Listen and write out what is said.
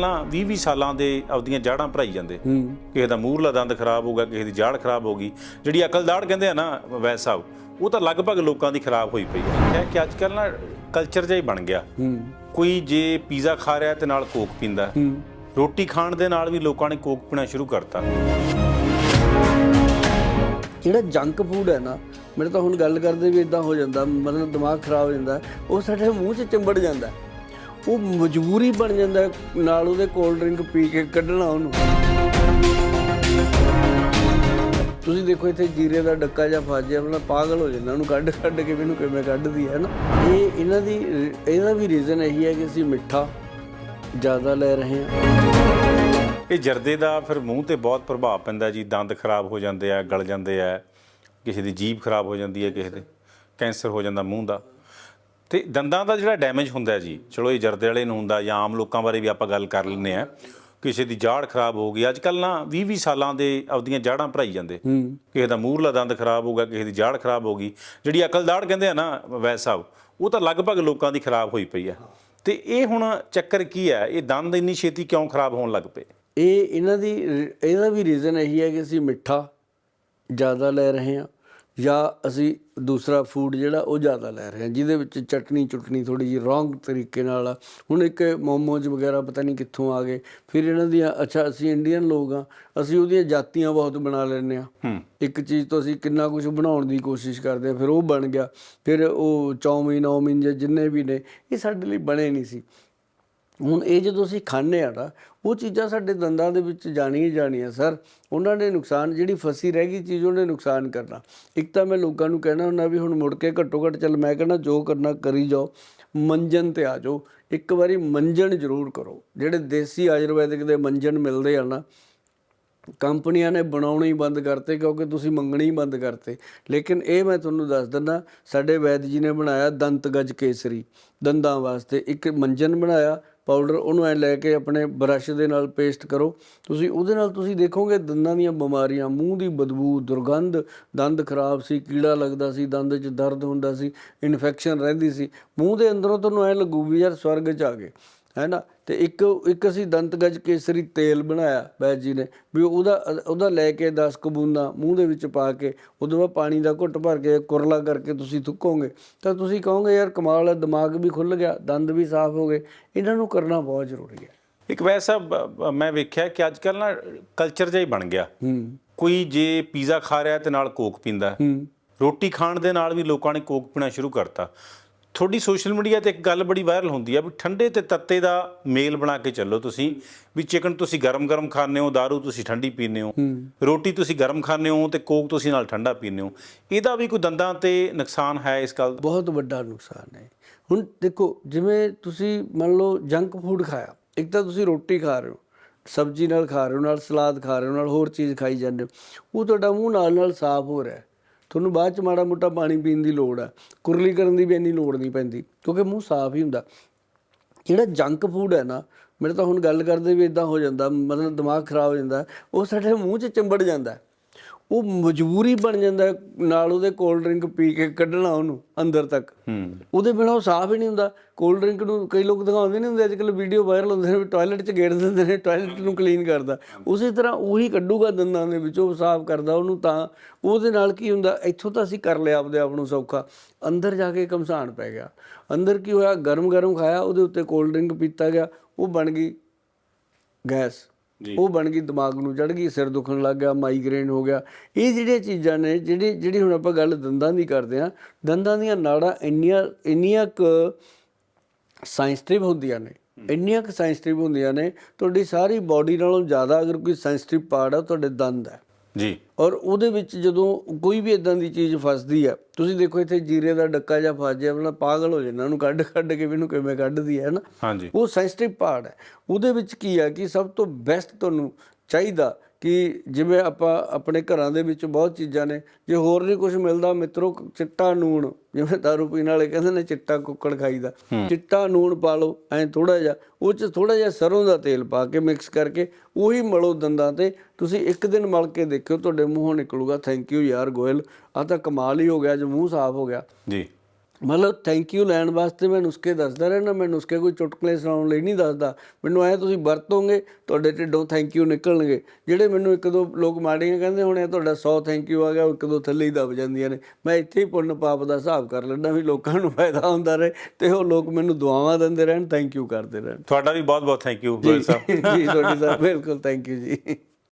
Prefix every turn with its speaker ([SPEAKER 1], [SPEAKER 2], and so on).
[SPEAKER 1] ਨਾ 20 20 ਸਾਲਾਂ ਦੇ ਆਪਦੀਆਂ ਜਾੜਾਂ ਭਰਾਈ ਜਾਂਦੇ। ਕਿਸੇ ਦਾ ਮੂਰਲਾ ਦੰਦ ਖਰਾਬ ਹੋ ਗਿਆ ਕਿਸੇ ਦੀ ਜਾੜ ਖਰਾਬ ਹੋ ਗਈ। ਜਿਹੜੀ ਅਕਲਦਾੜ ਕਹਿੰਦੇ ਆ ਨਾ ਵੈਦ ਸਾਹਿਬ ਉਹ ਤਾਂ ਲਗਭਗ ਲੋਕਾਂ ਦੀ ਖਰਾਬ ਹੋਈ ਪਈ ਹੈ। ਕਿ ਅੱਜ ਕੱਲ ਨਾ ਕਲਚਰ ਜਿਹਾ ਹੀ ਬਣ ਗਿਆ। ਕੋਈ ਜੇ ਪੀਜ਼ਾ ਖਾ ਰਿਹਾ ਤੇ ਨਾਲ ਕੋਕ ਪੀਂਦਾ। ਰੋਟੀ ਖਾਣ ਦੇ ਨਾਲ ਵੀ ਲੋਕਾਂ ਨੇ ਕੋਕ ਪੀਣਾ ਸ਼ੁਰੂ ਕਰਤਾ।
[SPEAKER 2] ਜਿਹੜਾ ਜੰਕ ਫੂਡ ਹੈ ਨਾ ਮੇਰੇ ਤਾਂ ਹੁਣ ਗੱਲ ਕਰਦੇ ਵੀ ਇਦਾਂ ਹੋ ਜਾਂਦਾ ਮਤਲਬ ਦਿਮਾਗ ਖਰਾਬ ਹੋ ਜਾਂਦਾ ਉਹ ਸਾਡੇ ਮੂੰਹ 'ਚ ਚਿੰਬੜ ਜਾਂਦਾ। ਉਹ ਮਜਬੂਰੀ ਬਣ ਜਾਂਦਾ ਨਾਲ ਉਹਦੇ ਕੋਲਡ ਡਰਿੰਕ ਪੀ ਕੇ ਕੱਢਣਾ ਉਹਨੂੰ। ਤੁਸੀਂ ਦੇਖੋ ਇੱਥੇ ਜੀਰੇ ਦਾ ਡੱਕਾ ਜਾਂ ਫਸ ਜਾਏ ਆਪਣਾ ਪਾਗਲ ਹੋ ਜਾਂਦਾ, ਉਹਨੂੰ ਕੱਢ ਕੱਢ ਕੇ ਮੈਨੂੰ ਕਿਵੇਂ ਕੱਢਦੀ ਹੈ ਨਾ। ਇਹ ਇਹਨਾਂ ਦੀ ਇਹਦਾ ਵੀ ਰੀਜ਼ਨ ਇਹੀ ਹੈ ਕਿ ਅਸੀਂ ਮਿੱਠਾ ਜ਼ਿਆਦਾ ਲੈ ਰਹੇ ਹਾਂ।
[SPEAKER 1] ਇਹ ਜਰਦੇ ਦਾ ਫਿਰ ਮੂੰਹ ਤੇ ਬਹੁਤ ਪ੍ਰਭਾਵ ਪੈਂਦਾ ਜੀ, ਦੰਦ ਖਰਾਬ ਹੋ ਜਾਂਦੇ ਆ, ਗਲ ਜਾਂਦੇ ਆ, ਕਿਸੇ ਦੀ ਜੀਭ ਖਰਾਬ ਹੋ ਜਾਂਦੀ ਹੈ, ਕਿਸੇ ਦੇ ਕੈਂਸਰ ਹੋ ਜਾਂਦਾ ਮੂੰਹ ਦਾ। ਤੇ ਦੰਦਾਂ ਦਾ ਜਿਹੜਾ ਡੈਮੇਜ ਹੁੰਦਾ ਜੀ ਚਲੋ ਇਹ ਜਰਦੇ ਵਾਲੇ ਨੂੰ ਹੁੰਦਾ ਜਾਂ ਆਮ ਲੋਕਾਂ ਬਾਰੇ ਵੀ ਆਪਾਂ ਗੱਲ ਕਰ ਲੈਂਦੇ ਆ ਕਿਸੇ ਦੀ ਜਾੜ ਖਰਾਬ ਹੋ ਗਈ ਅੱਜ ਕੱਲ ਨਾ 20 20 ਸਾਲਾਂ ਦੇ ਆਪਦੀਆਂ ਜਾੜਾਂ ਭਰਾਈ ਜਾਂਦੇ। ਕਿਸੇ ਦਾ ਮੂਰਲਾ ਦੰਦ ਖਰਾਬ ਹੋ ਗਿਆ ਕਿਸੇ ਦੀ ਜਾੜ ਖਰਾਬ ਹੋ ਗਈ ਜਿਹੜੀ ਅਕਲਦਾੜ ਕਹਿੰਦੇ ਆ ਨਾ ਵੈਦ ਸਾਹਿਬ ਉਹ ਤਾਂ ਲਗਭਗ ਲੋਕਾਂ ਦੀ ਖਰਾਬ ਹੋਈ ਪਈ ਹੈ। ਤੇ ਇਹ ਹੁਣ ਚੱਕਰ ਕੀ ਹੈ ਇਹ ਦੰਦ ਇੰਨੀ ਛੇਤੀ ਕਿਉਂ ਖਰਾਬ ਹੋਣ ਲੱਗ ਪਏ?
[SPEAKER 2] ਇਹ ਇਹਨਾਂ ਦੀ ਇਹਦਾ ਵੀ ਰੀਜ਼ਨ ਇਹੀ ਹੈ ਕਿ ਅਸੀਂ ਮਿੱਠਾ ਜ਼ਿਆਦਾ ਲੈ ਰਹੇ ਹਾਂ। ਜਾਂ ਅਸੀਂ ਦੂਸਰਾ ਫੂਡ ਜਿਹੜਾ ਉਹ ਜ਼ਿਆਦਾ ਲੈ ਰਹੇ ਹਾਂ ਜਿਹਦੇ ਵਿੱਚ ਚਟਨੀ ਚੁਟਨੀ ਥੋੜੀ ਜਿਹੀ ਰੋਂਗ ਤਰੀਕੇ ਨਾਲ। ਹੁਣ ਇੱਕ ਮੋਮੋਜ਼ ਵਗੈਰਾ ਪਤਾ ਨਹੀਂ ਕਿੱਥੋਂ ਆ ਗਏ। ਫਿਰ ਇਹਨਾਂ ਦੀਆਂ ਅੱਛਾ ਅਸੀਂ ਇੰਡੀਅਨ ਲੋਕ ਆ ਅਸੀਂ ਉਹਦੀਆਂ ਜਾਤੀਆਂ ਬਹੁਤ ਬਣਾ ਲੈਂਦੇ ਆ ਇੱਕ ਚੀਜ਼ ਤੋਂ ਅਸੀਂ ਕਿੰਨਾ ਕੁਝ ਬਣਾਉਣ ਦੀ ਕੋਸ਼ਿਸ਼ ਕਰਦੇ ਆ ਫਿਰ ਉਹ ਬਣ ਗਿਆ। ਫਿਰ ਉਹ ਚੌਮੀਨ ਔਮੀਨ ਜਾਂ ਜਿੰਨੇ ਵੀ ਨੇ ਇਹ ਸਾਡੇ ਲਈ ਬਣੇ ਨਹੀਂ ਸੀ। ਹੁਣ ਇਹ ਜਦੋਂ ਅਸੀਂ ਖਾਂਦੇ ਆ ਨਾ, ਉਹ ਚੀਜ਼ਾਂ ਸਾਡੇ ਦੰਦਾਂ ਦੇ ਵਿੱਚ ਜਾਣੀਆਂ ਜਾਣੀਆਂ, ਸਰ। ਉਹਨਾਂ ਨੇ ਨੁਕਸਾਨ, ਜਿਹੜੀ ਫਸੀ ਰਹਿ ਗਈ ਚੀਜ਼, ਉਹਨੇ ਨੁਕਸਾਨ ਕਰਨਾ। ਇੱਕ ਤਾਂ ਮੈਂ ਲੋਕਾਂ ਨੂੰ ਕਹਿਣਾ ਹੁੰਦਾ ਵੀ ਹੁਣ ਮੁੜ ਕੇ ਘੱਟੋ ਘੱਟ ਚੱਲ ਮੈਂ ਕਹਿੰਦਾ ਜੋ ਕਰਨਾ ਕਰੀ ਜਾਓ, ਮੰਜਨ ਤੇ ਆ ਜਾਓ। ਇੱਕ ਵਾਰੀ ਮੰਜਨ ਜ਼ਰੂਰ ਕਰੋ। ਜਿਹੜੇ ਦੇਸੀ ਆਯੁਰਵੈਦਿਕ ਦੇ ਮੰਜਨ ਮਿਲਦੇ ਆ ਨਾ, ਕੰਪਨੀਆਂ ਨੇ ਬਣਾਉਣੇ ਹੀ ਬੰਦ ਕਰਤੇ ਕਿਉਂਕਿ ਤੁਸੀਂ ਮੰਗਣੇ ਹੀ ਬੰਦ ਕਰਤੇ। ਲੇਕਿਨ ਇਹ ਮੈਂ ਤੁਹਾਨੂੰ ਦੱਸ ਦਿੰਦਾ, ਸਾਡੇ ਵੈਦ ਜੀ ਨੇ ਬਣਾਇਆ ਦੰਤ ਗਜ ਕੇਸਰੀ। ਦੰਦਾਂ ਵਾਸਤੇ ਇੱਕ ਮੰਜਨ ਬਣਾਇਆ ਪਾਊਡਰ ਉਹਨੂੰ ਐ ਲੈ ਕੇ ਆਪਣੇ ਬਰਸ਼ ਦੇ ਨਾਲ ਪੇਸਟ ਕਰੋ। ਤੁਸੀਂ ਉਹਦੇ ਨਾਲ ਤੁਸੀਂ ਦੇਖੋਗੇ ਦੰਦਾਂ ਦੀਆਂ ਬਿਮਾਰੀਆਂ, ਮੂੰਹ ਦੀ ਬਦਬੂ, ਦੁਰਗੰਧ, ਦੰਦ ਖਰਾਬ ਸੀ, ਕੀੜਾ ਲੱਗਦਾ ਸੀ, ਦੰਦ 'ਚ ਦਰਦ ਹੁੰਦਾ ਸੀ ਇਨਫੈਕਸ਼ਨ ਰਹਿੰਦੀ ਸੀ। ਮੂੰਹ ਦੇ ਅੰਦਰੋਂ ਤੁਹਾਨੂੰ ਐ ਲੱਗੂ ਵੀ ਯਾਰ ਸਵਰਗ 'ਚ ਆ ਗਏ। ਹੈ ਨਾ ਤੇ ਇੱਕ ਇੱਕ ਅਸੀਂ ਦੰਤ ਗਜ ਕੇਸਰੀ ਤੇਲ ਬਣਾਇਆ ਬੈਦ ਜੀ ਨੇ ਵੀ ਉਹਦਾ ਉਹਦਾ ਲੈ ਕੇ 10 ਕਬੂੰਦਾਂ ਮੂੰਹ ਦੇ ਵਿੱਚ ਪਾ ਕੇ ਉਦੋਂ ਬਾਅਦ ਪਾਣੀ ਦਾ ਘੁੱਟ ਭਰ ਕੇ ਕੁਰਲਾ ਕਰਕੇ ਤੁਸੀਂ ਥੁੱਕੋਗੇ ਤਾਂ ਤੁਸੀਂ ਕਹੋਗੇ ਯਾਰ ਕਮਾਲ ਹੈ ਦਿਮਾਗ ਵੀ ਖੁੱਲ ਗਿਆ ਦੰਦ ਵੀ ਸਾਫ਼ ਹੋ ਗਏ। ਇਹਨਾਂ ਨੂੰ ਕਰਨਾ ਬਹੁਤ ਜ਼ਰੂਰੀ ਹੈ।
[SPEAKER 1] ਇੱਕ ਵੈਸਾ ਮੈਂ ਵੇਖਿਆ ਕਿ ਅੱਜ ਕੱਲ ਨਾ ਕਲਚਰ ਜਿਹਾ ਹੀ ਬਣ ਗਿਆ।
[SPEAKER 2] ਹੂੰ।
[SPEAKER 1] ਕੋਈ ਜੇ ਪੀਜ਼ਾ ਖਾ ਰਿਹਾ ਤੇ ਨਾਲ ਕੋਕ ਪੀਂਦਾ।
[SPEAKER 2] ਹੂੰ।
[SPEAKER 1] ਰੋਟੀ ਖਾਣ ਦੇ ਨਾਲ ਵੀ ਲੋਕਾਂ ਨੇ ਕੋਕ ਪੀਣਾ ਸ਼ੁਰੂ ਕਰਤਾ। ਤੁਹਾਡੀ ਸੋਸ਼ਲ ਮੀਡੀਆ ਤੇ ਇੱਕ ਗੱਲ ਬੜੀ ਵਾਇਰਲ ਹੁੰਦੀ ਆ ਵੀ ਠੰਡੇ ਤੇ ਤੱਤੇ ਦਾ ਮੇਲ ਬਣਾ ਕੇ ਚੱਲੋ ਤੁਸੀਂ ਵੀ ਚਿਕਨ ਤੁਸੀਂ ਗਰਮ-ਗਰਮ ਖਾਂਦੇ ਹੋ दारू ਤੁਸੀਂ ਠੰਡੀ ਪੀਂਦੇ ਹੋ। ਰੋਟੀ ਤੁਸੀਂ ਗਰਮ ਖਾਂਦੇ ਹੋ ਤੇ ਕੋਕ ਤੁਸੀਂ ਨਾਲ ਠੰਡਾ ਪੀਂਦੇ ਹੋ ਇਹਦਾ ਵੀ ਕੋਈ ਦੰਦਾਂ ਤੇ ਨੁਕਸਾਨ ਹੈ ਇਸ ਗੱਲ ਦਾ?
[SPEAKER 2] ਬਹੁਤ ਵੱਡਾ ਨੁਕਸਾਨ ਹੈ। ਹੁਣ ਦੇਖੋ ਜਿਵੇਂ ਤੁਸੀਂ ਮੰਨ ਲਓ ਜੰਕ ਫੂਡ ਖਾਇਆ ਇੱਕ ਤਾਂ ਤੁਸੀਂ ਰੋਟੀ ਖਾ ਰਹੇ ਹੋ ਸਬਜ਼ੀ ਨਾਲ ਖਾ ਰਹੇ ਹੋ ਨਾਲ ਸਲਾਦ ਖਾ ਰਹੇ ਹੋ ਨਾਲ ਹੋਰ ਚੀਜ਼ ਖਾਈ ਜਾਂਦੇ ਹੋ ਉਹ ਤੁਹਾਡਾ ਮੂੰਹ ਨਾਲ ਨਾਲ ਸਾਫ਼ ਹੋ ਰਿਹਾ ਹੈ। ਤੁਹਾਨੂੰ ਬਾਅਦ ਚ ਮਾੜਾ ਮੋਟਾ ਪਾਣੀ ਪੀਣ ਦੀ ਲੋੜ ਹੈ ਕੁਰਲੀ ਕਰਨ ਦੀ ਵੀ ਇੰਨੀ ਲੋੜ ਨਹੀਂ ਪੈਂਦੀ, ਕਿਉਂਕਿ ਮੂੰਹ ਸਾਫ਼ ਹੀ ਹੁੰਦਾ। ਜਿਹੜਾ ਜੰਕ ਫੂਡ ਹੈ ਨਾ, ਮੇਰੇ ਤਾਂ ਹੁਣ ਗੱਲ ਕਰਦੇ ਵੀ ਇਦਾਂ ਹੋ ਜਾਂਦਾ, ਮਤਲਬ ਦਿਮਾਗ ਖਰਾਬ ਹੋ ਜਾਂਦਾ, ਉਹ ਸਾਡੇ ਮੂੰਹ 'ਚ ਚਿੰਬੜ ਜਾਂਦਾ। ਉਹ ਮਜਬੂਰੀ ਬਣ ਜਾਂਦਾ ਨਾਲ ਉਹਦੇ ਕੋਲਡ ਡਰਿੰਕ ਪੀ ਕੇ ਕੱਢਣਾ ਉਹਨੂੰ ਅੰਦਰ ਤੱਕ।
[SPEAKER 1] ਹੂੰ।
[SPEAKER 2] ਉਹਦੇ ਬਿਨਾਂ ਉਹ ਸਾਫ਼ ਹੀ ਨਹੀਂ ਹੁੰਦਾ। ਕੋਲਡ ਡਰਿੰਕ ਨੂੰ ਕਈ ਲੋਕ ਦਿਖਾਉਂਦੇ ਨਹੀਂ ਹੁੰਦੇ ਅੱਜਕੱਲ ਵੀਡੀਓ ਵਾਇਰਲ ਹੁੰਦੇ ਨੇ ਵੀ ਟਾਇਲਟ 'ਚ ਗੇੜ ਦਿੰਦੇ ਨੇ ਟਾਇਲਟ ਨੂੰ ਕਲੀਨ ਕਰਦਾ। ਉਸੇ ਤਰ੍ਹਾਂ ਉਹੀ ਕੱਢੂਗਾ ਦੰਦਾਂ ਦੇ ਵਿੱਚੋਂ ਉਹ ਸਾਫ਼ ਕਰਦਾ ਉਹਨੂੰ ਤਾਂ। ਉਹਦੇ ਨਾਲ ਕੀ ਹੁੰਦਾ ਇੱਥੋਂ ਤਾਂ ਅਸੀਂ ਕਰ ਲਿਆ ਆਪਦੇ ਆਪ ਨੂੰ ਸੌਖਾ। ਅੰਦਰ ਜਾ ਕੇ ਕਮਸਾਨ ਪੈ ਗਿਆ। ਅੰਦਰ ਕੀ ਹੋਇਆ ਗਰਮ ਗਰਮ ਖਾਇਆ ਉਹਦੇ ਉੱਤੇ ਕੋਲਡ ਡਰਿੰਕ ਪੀਤਾ ਗਿਆ ਉਹ ਬਣ ਗਈ ਗੈਸ। ਉਹ ਬਣ ਗਈ ਦਿਮਾਗ ਨੂੰ ਚੜ ਗਈ ਸਿਰ ਦੁਖਣ ਲੱਗ ਗਿਆ ਮਾਈਗ੍ਰੇਨ ਹੋ ਗਿਆ। ਇਹ ਜਿਹੜੀਆਂ ਚੀਜ਼ਾਂ ਨੇ ਜਿਹੜੀ ਜਿਹੜੀ ਹੁਣ ਆਪਾਂ ਗੱਲ ਦੰਦਾਂ ਦੀ ਕਰਦੇ ਆ ਦੰਦਾਂ ਦੀਆਂ ਨਾੜਾਂ ਇੰਨੀਆਂ ਇੰਨੀਆਂ ਕੁ ਸੈਂਸਿਟਿਵ ਹੁੰਦੀਆਂ ਨੇ ਇੰਨੀਆਂ ਕੁ ਸੈਂਸਿਟਿਵ ਹੁੰਦੀਆਂ ਨੇ ਤੁਹਾਡੀ ਸਾਰੀ ਬਾਡੀ ਨਾਲੋਂ ਜ਼ਿਆਦਾ ਅਗਰ ਕੋਈ ਸੈਂਸਿਟਿਵ ਪਾਰਟ ਆ ਤੁਹਾਡੇ ਦੰਦ ਹੈ।
[SPEAKER 1] ਜੀ।
[SPEAKER 2] ਔਰ ਉਹਦੇ ਵਿੱਚ ਜਦੋਂ ਕੋਈ ਵੀ ਇਦਾਂ ਦੀ ਚੀਜ਼ ਫਸਦੀ ਆ ਤੁਸੀਂ ਦੇਖੋ ਇੱਥੇ ਜੀਰੇ ਦਾ ਡੱਕਾ ਜਾਂ ਫਸ ਜਾਏ ਆਪਣਾ ਪਾਗਲ ਹੋ ਜਾਂਦਾ ਉਹਨੂੰ ਕੱਢ ਕੱਢ ਕੇ ਵੀ ਇਹਨੂੰ ਕਿਵੇਂ ਕੱਢਦੀ ਹੈ ਨਾ?
[SPEAKER 1] ਹਾਂਜੀ।
[SPEAKER 2] ਉਹ ਸੈਂਸਿਟਿਵ ਪਾਰਟ ਹੈ ਉਹਦੇ ਵਿੱਚ ਕੀ ਹੈ ਕਿ ਸਭ ਤੋਂ ਬੈਸਟ ਤੁਹਾਨੂੰ ਚਾਹੀਦਾ ਕਿ ਜਿਵੇਂ ਆਪਾਂ ਆਪਣੇ ਘਰਾਂ ਦੇ ਵਿੱਚ ਬਹੁਤ ਚੀਜ਼ਾਂ ਨੇ ਜੇ ਹੋਰ ਨਹੀਂ ਕੁਝ ਮਿਲਦਾ ਮਿੱਤਰੋ ਚਿੱਟਾ ਨੂਣ ਜਿਵੇਂ ਦਾਰੂ ਪੀਣ ਵਾਲੇ ਕਹਿੰਦੇ ਨੇ ਚਿੱਟਾ ਕੁੱਕੜ ਖਾਈਦਾ ਚਿੱਟਾ ਨੂਣ ਪਾ ਲਓ ਐਂ ਥੋੜਾ ਜਿਹਾ ਉਹ ਚ ਥੋੜਾ ਜਿਹਾ ਸਰੋਂ ਦਾ ਤੇਲ ਪਾ ਕੇ ਮਿਕਸ ਕਰਕੇ ਉਹੀ ਮਲੋ ਦੰਦਾਂ ਤੇ ਤੁਸੀਂ ਇੱਕ ਦਿਨ ਮਲ ਕੇ ਦੇਖਿਓ ਤੁਹਾਡੇ ਮੂੰਹੋਂ ਨਿਕਲੂਗਾ ਥੈਂਕ ਯੂ ਯਾਰ ਗੋਇਲ ਆ ਤਾਂ ਕਮਾਲ ਹੀ ਹੋ ਗਿਆ ਜੋ ਮੂੰਹ ਸਾਫ਼ ਹੋ ਗਿਆ।
[SPEAKER 1] ਜੀ।
[SPEAKER 2] ਮਤਲਬ ਥੈਂਕ ਯੂ ਲੈਣ ਵਾਸਤੇ ਮੈਂ ਨੁਸਖੇ ਦੱਸਦਾ ਰਹਿਣਾ ਮੈਂ ਨੁਸਖੇ ਕੋਈ ਚੁਟਕਲੇ ਸੁਣਾਉਣ ਲਈ ਨਹੀਂ ਦੱਸਦਾ। ਮੈਨੂੰ ਐ ਤੁਸੀਂ ਵਰਤੋਗੇ ਤੁਹਾਡੇ ਢਿੱਡੋਂ ਥੈਂਕ ਯੂ ਨਿਕਲਣਗੇ। ਜਿਹੜੇ ਮੈਨੂੰ ਇੱਕ ਦੋ ਲੋਕ ਮਾੜੀਆਂ ਕਹਿੰਦੇ ਹੁਣ ਇਹ ਤੁਹਾਡਾ 100 ਥੈਂਕ ਯੂ ਆ ਗਿਆ ਉਹ ਇੱਕ ਦੋ ਥੱਲੇ ਹੀ ਦਬ ਜਾਂਦੀਆਂ ਨੇ। ਮੈਂ ਇੱਥੇ ਹੀ ਪੁੰਨ ਪਾਪ ਦਾ ਹਿਸਾਬ ਕਰ ਲੈਂਦਾ ਵੀ ਲੋਕਾਂ ਨੂੰ ਫਾਇਦਾ ਹੁੰਦਾ ਰਹੇ ਤੇ ਉਹ ਲੋਕ ਮੈਨੂੰ ਦੁਆਵਾਂ ਦਿੰਦੇ ਰਹਿਣ ਥੈਂਕ ਯੂ ਕਰਦੇ ਰਹਿਣ।
[SPEAKER 1] ਤੁਹਾਡਾ ਵੀ ਬਹੁਤ ਬਹੁਤ ਥੈਂਕ ਯੂ ਸਾਹਿਬ।
[SPEAKER 2] ਜੀ ਤੁਹਾਡੀ ਸਾਹਿਬ ਬਿਲਕੁਲ ਥੈਂਕ ਯੂ ਜੀ।